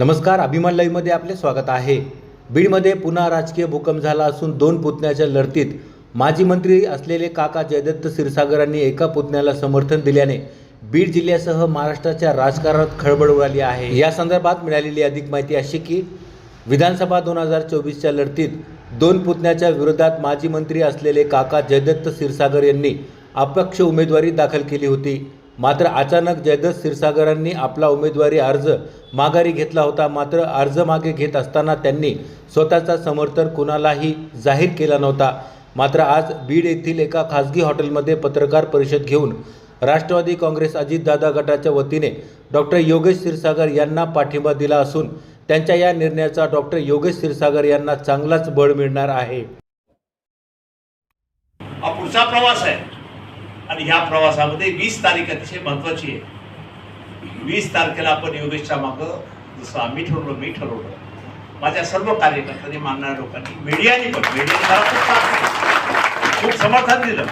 नमस्कार अभिमान लाईव्हमध्ये आपले स्वागत आहे. बीडमध्ये पुन्हा राजकीय भूकंप झाला असून दोन पुतण्याच्या लढतीत माजी मंत्री असलेले काका जयदत्त क्षीरसागरांनी एका पुतण्याला समर्थन दिल्याने बीड जिल्ह्यासह महाराष्ट्राच्या राजकारणात खळबळ उडाली आहे. या संदर्भात मिळालेली अधिक माहिती अशी की विधानसभा दोन हजार चोवीसच्या लढतीत दोन पुतण्याच्या विरोधात माजी मंत्री असलेले काका जयदत्त क्षीरसागर यांनी अपक्ष उमेदवारी दाखल केली होती. मात्र अचानक जयदत्त क्षीरसागरांनी आपला उमेदवारी अर्ज माघारी घेतला होता. मात्र अर्ज मागे घेत असताना त्यांनी स्वतःचा समर्थन कुणालाही जाहीर केला नव्हता. मात्र आज बीड येथील एका खासगी हॉटेलमध्ये पत्रकार परिषद घेऊन राष्ट्रवादी काँग्रेस अजितदादा गटाच्या वतीने डॉक्टर योगेश क्षीरसागर यांना पाठिंबा दिला असून त्यांच्या या निर्णयाचा डॉक्टर योगेश क्षीरसागर यांना चांगलाच बळ मिळणार आहे. हा पुढचा प्रवास आहे. आणि ह्या प्रवासामध्ये वीस तारीख अतिशय महत्वाची आहे. वीस तारखेला आपण योगेशच्या मागं जसं आम्ही ठरवलं मी ठरवलं. माझ्या सर्व कार्यकर्त्यांनी मानणाऱ्या लोकांनी मीडियाने पण मीडियाने खूप समर्थन दिलं.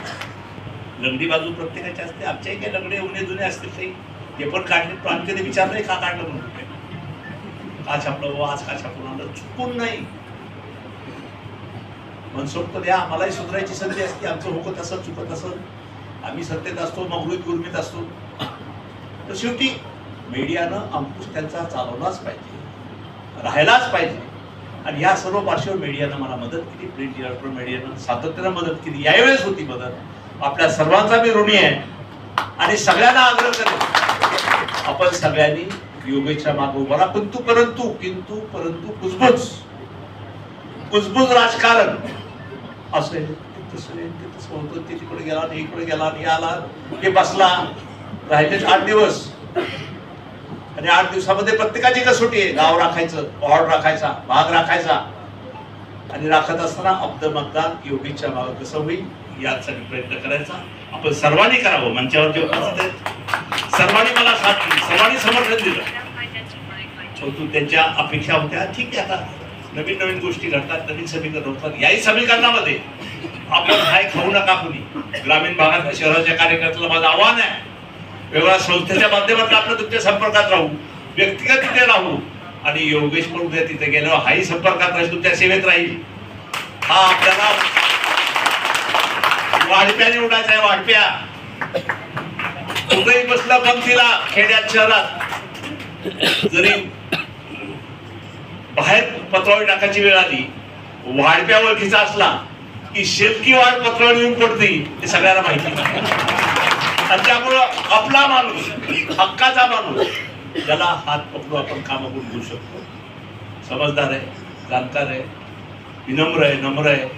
लंगडी बाजू प्रत्येकाची असते आमच्याही काही लंगडे उणे जुने असतील काही ते पण काढले पण कधी विचार नाही का काढलं म्हणून. का छापलं बुवा, आज का छापून आलं चुकून नाही. मनसोक्त द्या आम्हालाही सुधारायची संधी असते आमचं होकं असं चुकत असं आम्ही सत्तेत असतो मगरूत गुरमीत असतो. तर शेवटी मीडियानं अंकुश त्यांचा चालवलाच पाहिजे राहायलाच पाहिजे. आणि या सर्व पार्श्ववर मीडियानं मला मदत केली प्रिंट इलेक्ट्रॉनिक मीडियानं सातत्यानं मदत केली. यावेळेस होती मदत. आपल्या सर्वांचा मी ऋणी आहे. आणि सगळ्यांना आग्रह करेन. आपण सगळ्यांनी योगेच्या मागे उभा राहा. किंतु परंतु किंतु परंतु कुजबुज. कुजबुज राजकारण. असेल ते तसं आहे, ते तिकडे गेला आणि इकडे गेला आणि आला हे बसला. राहिलेच आठ दिवस. आणि आठ दिवसामध्ये प्रत्येकाची कसोटी आहे. गाव राखायचं पहाड राखायचा भाग राखायचा. आणि राखत असताना अब्द मतदान योगीच्या भागात कसं होईल यासाठी प्रयत्न करायचा. आपण सर्वांनी करावं. मंचावर जे उपस्थित सर्वांनी मला साथ दिली. सर्वांनी समर्थन दिलं. परंतु त्यांच्या अपेक्षा होत्या. ठीक आहे आता. नवीन नवीन गोष्टी घडतात नवीन समीकरण होतात. याही समीकरणामध्ये आपण हाय खाऊ नका कुणी. ग्रामीण भागात शहराच्या कार्यकर्त्याला माझं आव्हान आहे. वेगळ्या संस्थेच्या माध्यमातून आपण तुमच्या संपर्कात राहू व्यक्तिगत तिथे राहू. आणि योगेश पण उद्या तिथे गेल्यावर हाही संपर्कात राहील तुमच्या सेवेत राहील. हा आपल्याला वाढप्या निवडायचा आहे वाढप्या. उदय बसला पंक्तीला खेड्यात शहरात. जरी बाहेर पत्रावळी टाकायची वेळ आली. वाढप्या ओळखीचा असला की शेतकी वाढ पत्रावळी येऊन पडते हे सगळ्यांना माहिती आणि त्यामुळं आपला माणूस हक्काचा माणूस ज्याला हात पकडू आपण काम करून घेऊ शकतो. समजदार आहे जाणकार आहे विनम्र आहे नम्र आहे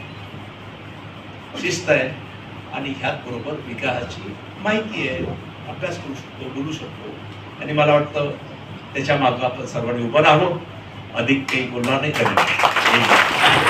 शिस्त आहे आणि ह्याच बरोबर विकासाची माहिती आहे. अभ्यास करू शकतो बोलू शकतो. आणि मला वाटतं त्याच्या मागं आपण सर्वांनी उभं राहावं. अधिक काही बोलणार नाही करेल